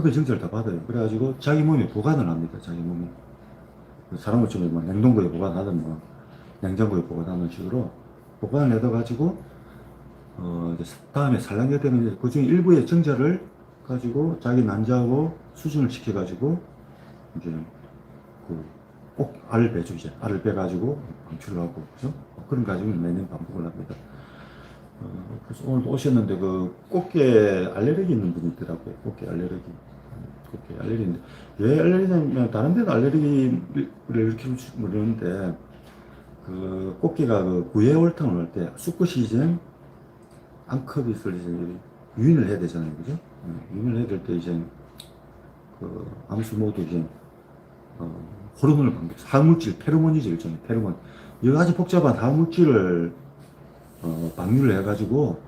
흡연 증세를 다 받아요. 그래가지고 자기 몸에 보관을 합니다. 자기 몸에. 사람 것처럼 뭐 냉동고에 보관하든 뭐 냉장고에 보관하는 식으로 보관을 해둬가지고 어 다음에 산란게 되면 이제 그중에 일부의 증자를 가지고 자기 난자하고 수준을 시켜가지고 이제 그꼭 알을 빼죠 알을 빼가지고 방출을 하고 그죠? 그런 과정을 매년 반복을 합니다. 어, 그래서 오늘도 오셨는데 그 꽃게 알레르기 있는 분이 있더라고요. 꽃게 알레르기. 꽃게 알레르기인데 왜 알레르기냐면 다른 데는 알레르기를 일으키는 줄 모르는데 그 꽃게가 그 구예 월탕을 할때 이제 암컷이 있을 이제 유인을 해야 되잖아요, 그죠? 어, 유인을 해야 될 때 이제 그 암수 모두 이제 어, 호르몬을 방출, 화학물질, 페로몬이죠, 일종의 페로몬. 여러 가지 복잡한 화학물질을 어, 방류를 해가지고